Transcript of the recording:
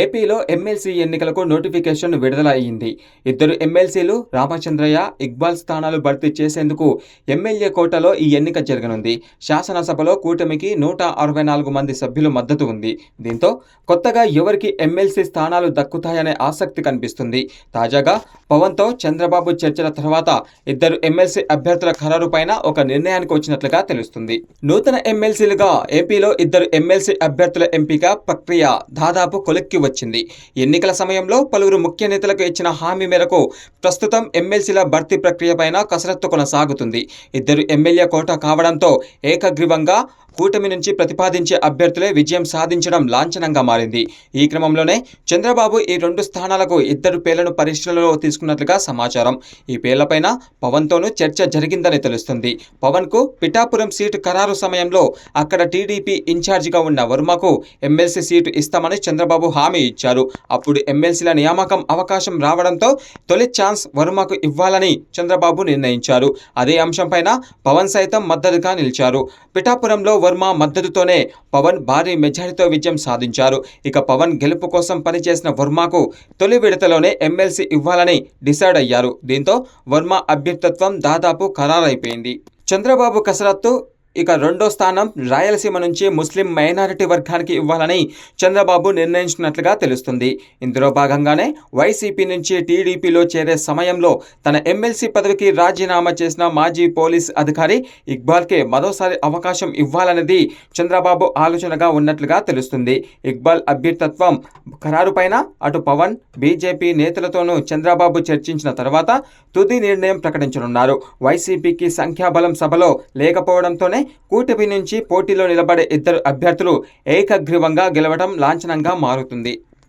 ఏపీలో ఎమ్మెల్సీ ఎన్నికలకు నోటిఫికేషన్ విడుదల అయింది ఇద్దరు ఎమ్మెల్సీలు రామచంద్రయ్య ఇక్బాల్ స్థానాలు భర్తీ చేసేందుకు ఎమ్మెల్యే కోటలో ఈ ఎన్నిక జరగనుంది. శాసనసభలో కూటమికి నూట అరవై నాలుగు మంది సభ్యులు మద్దతు ఉంది. దీంతో కొత్తగా ఎవరికి ఎమ్మెల్సీ స్థానాలు దక్కుతాయనే ఆసక్తి కనిపిస్తుంది. తాజాగా పవన్తో చంద్రబాబు చర్చల తర్వాత ఇద్దరు ఎమ్మెల్సీ అభ్యర్థుల ఖరారు పైన ఒక నిర్ణయానికి వచ్చినట్లుగా తెలుస్తుంది. నూతన ఎమ్మెల్సీలుగా ఏపీలో ఇద్దరు ఎమ్మెల్సీ అభ్యర్థుల ఎంపిక ప్రక్రియ దాదాపు కొలిక్కి వచ్చింది. ఎన్నికల సమయంలో పలువురు ముఖ్య నేతలకు ఇచ్చిన హామీ మేరకు ప్రస్తుతం ఎమ్మెల్సీల భర్తీ ప్రక్రియ పైన కసరత్తు కొనసాగుతుంది. ఇద్దరు ఎమ్మెల్యే కోట కావడంతో ఏకగ్రీవంగా కూటమి నుంచి ప్రతిపాదించే అభ్యర్థులే విజయం సాధించడం లాంఛనంగా మారింది. ఈ క్రమంలోనే చంద్రబాబు ఈ రెండు స్థానాలకు ఇద్దరు పేర్లను పరిశీలనలో తీసుకున్నట్లుగా సమాచారం. ఈ పేర్లపైన పవన్తోనూ చర్చ జరిగిందని తెలుస్తుంది. పవన్కు పిఠాపురం సీటు ఖరారు సమయంలో అక్కడ టీడీపీ ఇన్ఛార్జిగా ఉన్న వర్మకు ఎమ్మెల్సీ సీటు ఇస్తామని చంద్రబాబు హామీ ఇచ్చారు. అప్పుడు ఎమ్మెల్సీల నియామకం అవకాశం రావడంతో తొలి ఛాన్స్ వర్మకు ఇవ్వాలని చంద్రబాబు నిర్ణయించారు. అదే అంశంపైన పవన్ సైతం మద్దతుగా నిలిచారు. పిఠాపురంలో వర్మ మద్దతుతోనే పవన్ భారీ మెజారిటీతో విజయం సాధించారు. ఇక పవన్ గెలుపు కోసం పనిచేసిన వర్మకు తొలి విడతలోనే ఎమ్మెల్సీ ఇవ్వాలని డిసైడ్ అయ్యారు. దీంతో వర్మ అభ్యర్థిత్వం దాదాపు ఖరారైపోయింది. చంద్రబాబు కసరత్తు ఇక రెండో స్థానం రాయలసీమ నుంచి ముస్లిం మైనారిటీ వర్గానికి ఇవ్వాలని చంద్రబాబు నిర్ణయించినట్లుగా తెలుస్తుంది. ఇందులో భాగంగానే వైసీపీ నుంచి టీడీపీలో చేరే సమయంలో తన ఎమ్మెల్సీ పదవికి రాజీనామా చేసిన మాజీ పోలీస్ అధికారి ఇక్బాల్కే మరోసారి అవకాశం ఇవ్వాలనేది చంద్రబాబు ఆలోచనగా ఉన్నట్లుగా తెలుస్తుంది. ఇక్బాల్ అభ్యర్థిత్వం ఖరారుపైన అటు పవన్ బీజేపీ నేతలతోనూ చంద్రబాబు చర్చించిన తర్వాత తుది నిర్ణయం ప్రకటించనున్నారు. వైసీపీకి సంఖ్యాబలం సభలో లేకపోవడంతోనే కూటమి నుంచి పోటీలో నిలబడే ఇద్దరు అభ్యర్థులు ఏకగ్రీవంగా గెలవడం లాంఛనంగా మారుతుంది.